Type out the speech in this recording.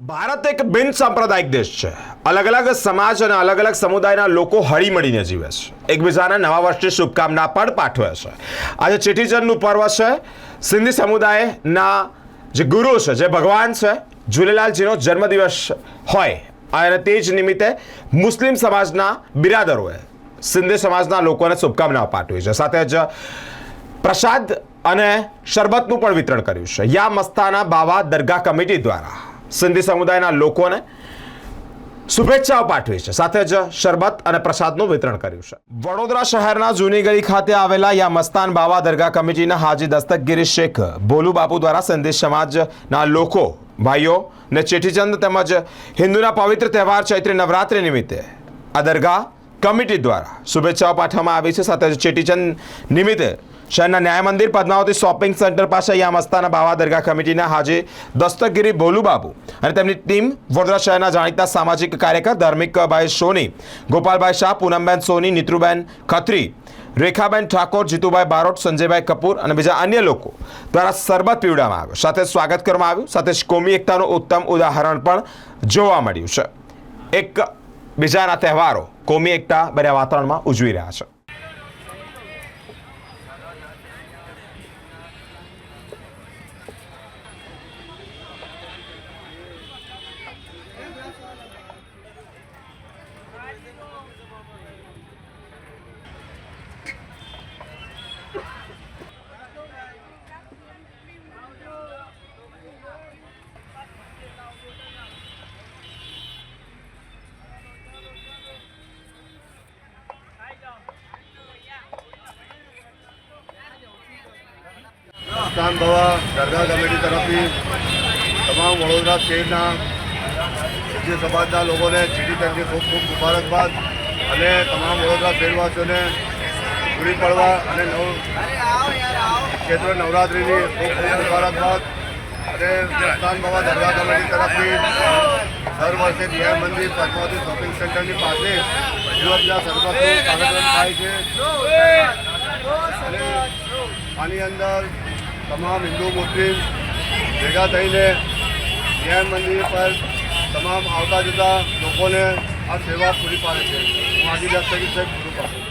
ભારત એક બિન સાંપ્રદાયિક દેશ છે. અલગ અલગ સમાજ અને અલગ અલગ સમુદાયના લોકો હળી મળીને જીવે છે. એકબીજાને નવા વર્ષની શુભકામના પણ પાઠવે છે. આજે ચેટીચંદનું પર્વ છે. સિંધી સમુદાયના જે ગુરુ છે, જે ભગવાન છે, ઝૂલેલાલજીનો જન્મદિવસ હોય. અને તે જ નિમિત્તે મુસ્લિમ સમાજના બિરાદરોએ સિંધી સમાજના લોકોને શુભકામનાઓ પાઠવી છે. સાથે જ પ્રસાદ અને શરબતનું પણ વિતરણ કર્યું છે. યા મસ્તાના બાવા દરગાહ કમિટી દ્વારા સિંધી સમુદાયના લોકોને શુભેચ્છાઓ પાઠવી છે. સાથે જ શરબત અને પ્રસાદનું વિતરણ કર્યું છે. વડોદરા શહેરના જૂની ગલી ખાતે આવેલા યા મસ્તાન બાવા દરગાહ કમિટીના હાજી દસ્તકગીરી શેખ, ભોલુ બાપુ દ્વારા સિંધી સમાજના લોકો, ભાઈઓ ને ચેટીચંદ તેમજ હિન્દુના પવિત્ર તહેવાર ચૈત્રી નવરાત્રિ નિમિત્તે આ દરગાહ કમિટી દ્વારા શુભેચ્છાઓ પાઠવવામાં આવી છે. સાથે જ ચેટીચંદ નિમિત્તે શહેરના ન્યાય મંદિર પદ્માવતી શોપિંગ સેન્ટર પાસે યા મસ્તાના બાવા દરગાહ કમિટીના હાજે દસ્તગીરી ભોલુબાબુ અને તેમની ટીમ વડોદરા શહેરના જાણીતા સામાજિક કાર્યકર ધાર્મિકભાઈ સોની, ગોપાલભાઈ શાહ, પૂનમબેન સોની નીતૃબેન ખત્રી, રેખાબેન ઠાકોર, જીતુભાઈ બારોટ, સંજયભાઈ કપૂર અને બીજા અન્ય લોકો દ્વારા શરબત પીવડાવવામાં આવ્યો. સાથે સ્વાગત કરવામાં આવ્યું. સાથે જ કોમી એકતાનું ઉત્તમ ઉદાહરણ પણ જોવા મળ્યું છે. એક બીજાના તહેવારો કોમી એકતા બન્યા વાતાવરણમાં ઉજવી રહ્યા છે. સ્થાન ભવા દરગાહ કમિટી તરફથી તમામ વડોદરા શહેરના સિંધી સમાજના લોકોને ચીડી તરીકે ખૂબ ખૂબ મુબારકબાદ અને તમામ વડોદરા શહેરવાસીઓને પૂરી પડવા અને નવ ક્ષેત્ર નવરાત્રિની ખૂબ ખૂબ મુબારકબાદ અને સ્થાન ભવા દરગાહ કમિટી તરફથી દર વર્ષે ન્યાય મંદિર પદ્માવતી શોપિંગ સેન્ટરની પાસે યુવકના સરબતનું કાર્યક્રમ થાય છે. અને આની અંદર તમામ હિન્દુ મુસ્લિમ ભેગા થઈને ન્યાય મંદિર પર તમામ આવતા જતા લોકોને આ સેવા પૂરી પાડે છે. હું આદિ દસ્તગી સાહેબ પૂરું પાડું